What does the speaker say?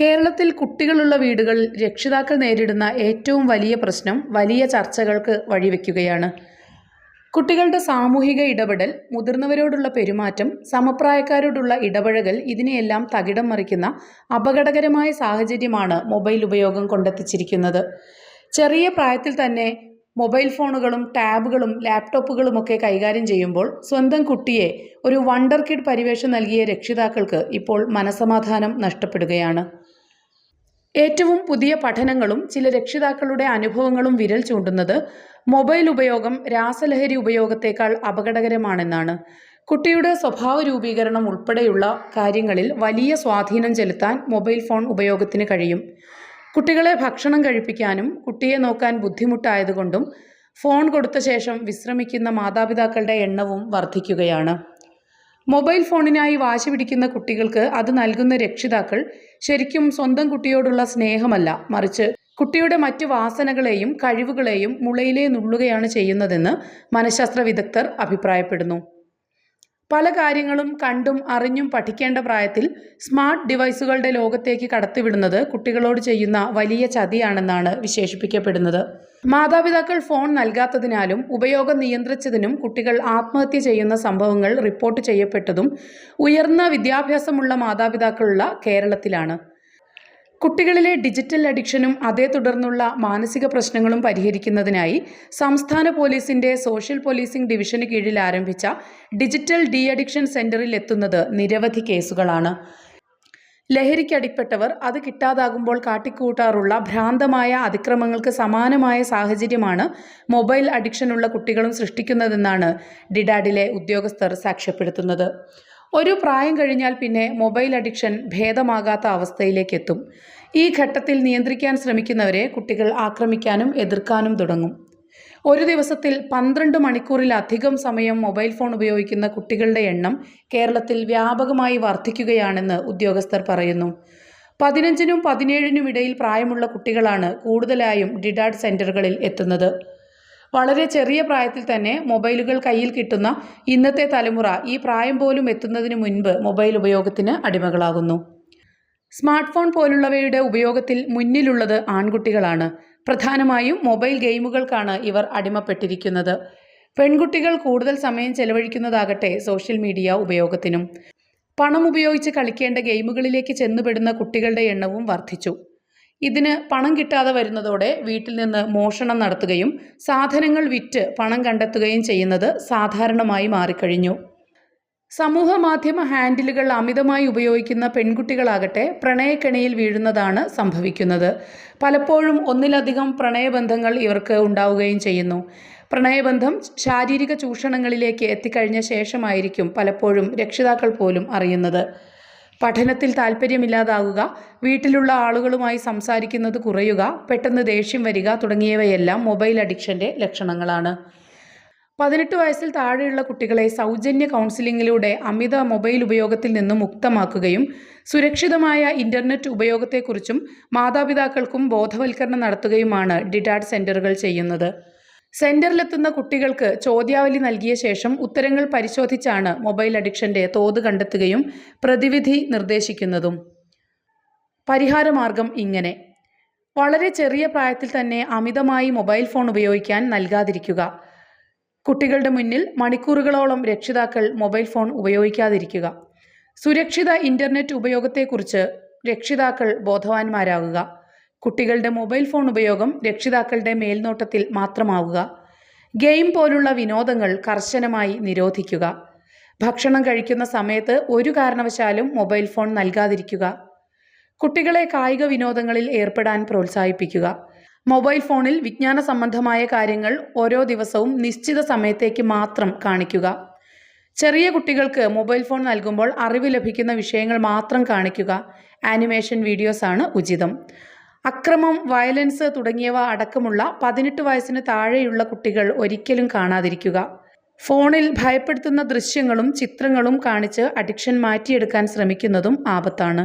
കേരളത്തിൽ കുട്ടികളുള്ള വീടുകളിൽ രക്ഷിതാക്കൾ നേരിടുന്ന ഏറ്റവും വലിയ പ്രശ്നം വലിയ ചർച്ചകൾക്ക് വഴിവെക്കുകയാണ്. കുട്ടികളുടെ സാമൂഹിക ഇടപെടൽ മുതിർന്നവരോടുള്ള പെരുമാറ്റം സമപ്രായക്കാരോടുള്ള ഇടപഴകൽ ഇതിനെയെല്ലാം തകിടം മറിക്കുന്ന അപകടകരമായ സാഹചര്യമാണ് മൊബൈൽ ഉപയോഗം കൊണ്ടെത്തിച്ചിരിക്കുന്നത്. ചെറിയ പ്രായത്തിൽ തന്നെ മൊബൈൽ ഫോണുകളും ടാബുകളും ലാപ്ടോപ്പുകളുമൊക്കെ കൈകാര്യം ചെയ്യുമ്പോൾ സ്വന്തം കുട്ടിയെ ഒരു വണ്ടർ കിഡ് പരിവേഷം നൽകിയ രക്ഷിതാക്കൾക്ക് ഇപ്പോൾ മനസമാധാനം നഷ്ടപ്പെടുകയാണ്. ഏറ്റവും പുതിയ പഠനങ്ങളും ചില രക്ഷിതാക്കളുടെ അനുഭവങ്ങളും വിരൽ ചൂണ്ടുന്നത് മൊബൈൽ ഉപയോഗം രാസലഹരി ഉപയോഗത്തേക്കാൾ അപകടകരമാണെന്നാണ്. കുട്ടിയുടെ സ്വഭാവ രൂപീകരണം ഉൾപ്പെടെയുള്ള കാര്യങ്ങളിൽ വലിയ സ്വാധീനം ചെലുത്താൻ മൊബൈൽ ഫോൺ ഉപയോഗത്തിന് കഴിയും. കുട്ടികളെ ഭക്ഷണം കഴിപ്പിക്കാനും കുട്ടിയെ നോക്കാൻ ബുദ്ധിമുട്ടായതുകൊണ്ടും ഫോൺ കൊടുത്ത ശേഷം വിശ്രമിക്കുന്ന മാതാപിതാക്കളുടെ എണ്ണവും വർദ്ധിക്കുകയാണ്. മൊബൈൽ ഫോണിനായി വാശി പിടിക്കുന്ന കുട്ടികൾക്ക് അത് നൽകുന്ന രക്ഷിതാക്കൾ ശരിക്കും സ്വന്തം കുട്ടിയോടുള്ള സ്നേഹമല്ല. മറിച്ച് കുട്ടിയുടെ മറ്റ് വാസനകളെയും കഴിവുകളെയും മുളയിലേ നുള്ളുകയാണ് ചെയ്യുന്നതെന്ന് മനഃശാസ്ത്ര വിദഗ്ധർ അഭിപ്രായപ്പെടുന്നു. പല കാര്യങ്ങളും കണ്ടും അറിഞ്ഞും പഠിക്കേണ്ട പ്രായത്തിൽ സ്മാർട്ട് ഡിവൈസുകളുടെ ലോകത്തേക്ക് കടത്തിവിടുന്നത് കുട്ടികളോട് ചെയ്യുന്ന വലിയ ചതിയാണെന്നാണ് വിശേഷിപ്പിക്കപ്പെടുന്നത്. മാതാപിതാക്കൾ ഫോൺ നൽകാത്തതിനാലും ഉപയോഗം നിയന്ത്രിച്ചതിനും കുട്ടികൾ ആത്മഹത്യ ചെയ്യുന്ന സംഭവങ്ങൾ റിപ്പോർട്ട് ചെയ്യപ്പെട്ടതും ഉയർന്ന വിദ്യാഭ്യാസമുള്ള മാതാപിതാക്കളുള്ള കേരളത്തിലാണ്. കുട്ടികളിലെ ഡിജിറ്റൽ അഡിക്ഷനും അതേ തുടർന്നുള്ള മാനസിക പ്രശ്നങ്ങളും പരിഹരിക്കുന്നതിനായി സംസ്ഥാന പോലീസിന്റെ സോഷ്യൽ പോലീസിംഗ് ഡിവിഷന് കീഴിൽ ആരംഭിച്ച ഡിജിറ്റൽ ഡി അഡിക്ഷൻ സെന്ററിൽ എത്തുന്നത് നിരവധി കേസുകളാണ്. ലഹരിക്കടിപ്പെട്ടവർ അത് കിട്ടാതാകുമ്പോൾ കാട്ടിക്കൂട്ടാറുള്ള ഭ്രാന്തമായ അതിക്രമങ്ങൾക്ക് സമാനമായ സാഹചര്യമാണ് മൊബൈൽ അഡിക്ഷനുള്ള കുട്ടികളും സൃഷ്ടിക്കുന്നതെന്നാണ് ഡിഡാഡിലെ ഉദ്യോഗസ്ഥർ സാക്ഷ്യപ്പെടുത്തുന്നത്. ഒരു പ്രായം കഴിഞ്ഞാൽ പിന്നെ മൊബൈൽ അഡിക്ഷൻ ഭേദമാകാത്ത അവസ്ഥയിലേക്ക് എത്തും ഈ ഘട്ടത്തിൽ നിയന്ത്രിക്കാൻ ശ്രമിക്കുന്നവരെ കുട്ടികൾ ആക്രമിക്കാനും എതിർക്കാനും തുടങ്ങും. ഒരു ദിവസത്തിൽ പന്ത്രണ്ട് മണിക്കൂറിലധികം സമയം മൊബൈൽ ഫോൺ ഉപയോഗിക്കുന്ന കുട്ടികളുടെ എണ്ണം കേരളത്തിൽ വ്യാപകമായി വർദ്ധിക്കുകയാണെന്ന് ഉദ്യോഗസ്ഥർ പറയുന്നു. പതിനഞ്ചിനും പതിനേഴിനും ഇടയിൽ പ്രായമുള്ള കുട്ടികളാണ് കൂടുതലായും ഡിഡാഡ് സെന്ററുകളിൽ എത്തുന്നത്. വളരെ ചെറിയ പ്രായത്തിൽ തന്നെ മൊബൈലുകൾ കയ്യിൽ കിട്ടുന്ന ഇന്നത്തെ തലമുറ ഈ പ്രായം പോലും എത്തുന്നതിന് മുൻപ് മൊബൈൽ ഉപയോഗത്തിന് അടിമകളാകുന്നു. സ്മാർട്ട് ഫോൺ പോലുള്ളവയുടെ ഉപയോഗത്തിൽ മുന്നിലുള്ളത് ആൺകുട്ടികളാണ്. പ്രധാനമായും മൊബൈൽ ഗെയിമുകൾക്കാണ് ഇവർ അടിമപ്പെട്ടിരിക്കുന്നത്. പെൺകുട്ടികൾ കൂടുതൽ സമയം ചെലവഴിക്കുന്നതാകട്ടെ സോഷ്യൽ മീഡിയ ഉപയോഗത്തിനും. പണം ഉപയോഗിച്ച് കളിക്കേണ്ട ഗെയിമുകളിലേക്ക് ചെന്നുപെടുന്ന കുട്ടികളുടെ എണ്ണവും വർദ്ധിച്ചു. ഇതിന് പണം കിട്ടാതെ വരുന്നതോടെ വീട്ടിൽ നിന്ന് മോഷണം നടത്തുകയും സാധനങ്ങൾ വിറ്റ് പണം കണ്ടെത്തുകയും ചെയ്യുന്നത് സാധാരണമായി മാറിക്കഴിഞ്ഞു. സമൂഹ മാധ്യമ ഹാൻഡിലുകൾ അമിതമായി ഉപയോഗിക്കുന്ന പെൺകുട്ടികളാകട്ടെ പ്രണയക്കെണിയിൽ വീഴുന്നതാണ് സംഭവിക്കുന്നത്. പലപ്പോഴും ഒന്നിലധികം പ്രണയബന്ധങ്ങൾ ഇവർക്ക് ഉണ്ടാവുകയും ചെയ്യുന്നു. പ്രണയബന്ധം ശാരീരിക ചൂഷണങ്ങളിലേക്ക് എത്തിക്കഴിഞ്ഞ ശേഷമായിരിക്കും പലപ്പോഴും രക്ഷിതാക്കൾ പോലും അറിയുന്നത്. പഠനത്തിൽ താല്പര്യമില്ലാതാകുക വീട്ടിലുള്ള ആളുകളുമായി സംസാരിക്കുന്നത് കുറയുക പെട്ടെന്ന് ദേഷ്യം വരിക തുടങ്ങിയവയെല്ലാം മൊബൈൽ അഡിക്ഷന്റെ ലക്ഷണങ്ങളാണ്. പതിനെട്ട് വയസ്സിൽ താഴെയുള്ള കുട്ടികളെ സൗജന്യ കൗൺസിലിങ്ങിലൂടെ അമിത മൊബൈൽ ഉപയോഗത്തിൽ നിന്നും മുക്തമാക്കുകയും സുരക്ഷിതമായ ഇന്റർനെറ്റ് ഉപയോഗത്തെക്കുറിച്ചും മാതാപിതാക്കൾക്കും ബോധവൽക്കരണം നടത്തുകയുമാണ് ഡിഡാഡ് സെന്ററുകൾ ചെയ്യുന്നത്. സെന്ററിലെത്തുന്ന കുട്ടികൾക്ക് ചോദ്യാവലി നൽകിയ ശേഷം ഉത്തരങ്ങൾ പരിശോധിച്ചാണ് മൊബൈൽ അഡിക്ഷന്റെ തോത് കണ്ടെത്തുകയും പ്രതിവിധി നിർദ്ദേശിക്കുന്നതും. പരിഹാരമാർഗം ഇങ്ങനെ. വളരെ ചെറിയ പ്രായത്തിൽ തന്നെ അമിതമായി മൊബൈൽ ഫോൺ ഉപയോഗിക്കാൻ നൽകാതിരിക്കുക. കുട്ടികളുടെ മുന്നിൽ മണിക്കൂറുകളോളം രക്ഷിതാക്കൾ മൊബൈൽ ഫോൺ ഉപയോഗിക്കാതിരിക്കുക. സുരക്ഷിത ഇന്റർനെറ്റ് ഉപയോഗത്തെക്കുറിച്ച് രക്ഷിതാക്കൾ ബോധവാന്മാരാകുക. കുട്ടികളുടെ മൊബൈൽ ഫോൺ ഉപയോഗം രക്ഷിതാക്കളുടെ മേൽനോട്ടത്തിൽ മാത്രമാവുക. ഗെയിം പോലുള്ള വിനോദങ്ങൾ കർശനമായി നിരോധിക്കുക. ഭക്ഷണം കഴിക്കുന്ന സമയത്ത് ഒരു കാരണവശാലും മൊബൈൽ ഫോൺ നൽകാതിരിക്കുക. കുട്ടികളെ കായിക വിനോദങ്ങളിൽ ഏർപ്പെടാൻ പ്രോത്സാഹിപ്പിക്കുക. മൊബൈൽ ഫോണിൽ വിജ്ഞാന സംബന്ധമായ കാര്യങ്ങൾ ഓരോ ദിവസവും നിശ്ചിത സമയത്തേക്ക് മാത്രം കാണിക്കുക. ചെറിയ കുട്ടികൾക്ക് മൊബൈൽ ഫോൺ നൽകുമ്പോൾ അറിവ് ലഭിക്കുന്ന വിഷയങ്ങൾ മാത്രം കാണിക്കുക. ആനിമേഷൻ വീഡിയോസാണ് ഉചിതം. അക്രമം വയലൻസ് തുടങ്ങിയവ അടക്കമുള്ള പതിനെട്ട് വയസ്സിന് താഴെയുള്ള കുട്ടികൾ ഒരിക്കലും കാണാതിരിക്കുക. ഫോണിൽ ഭയപ്പെടുത്തുന്ന ദൃശ്യങ്ങളും ചിത്രങ്ങളും കാണിച്ച് അഡിക്ഷൻ മാറ്റിയെടുക്കാൻ ശ്രമിക്കുന്നതും ആപത്താണ്.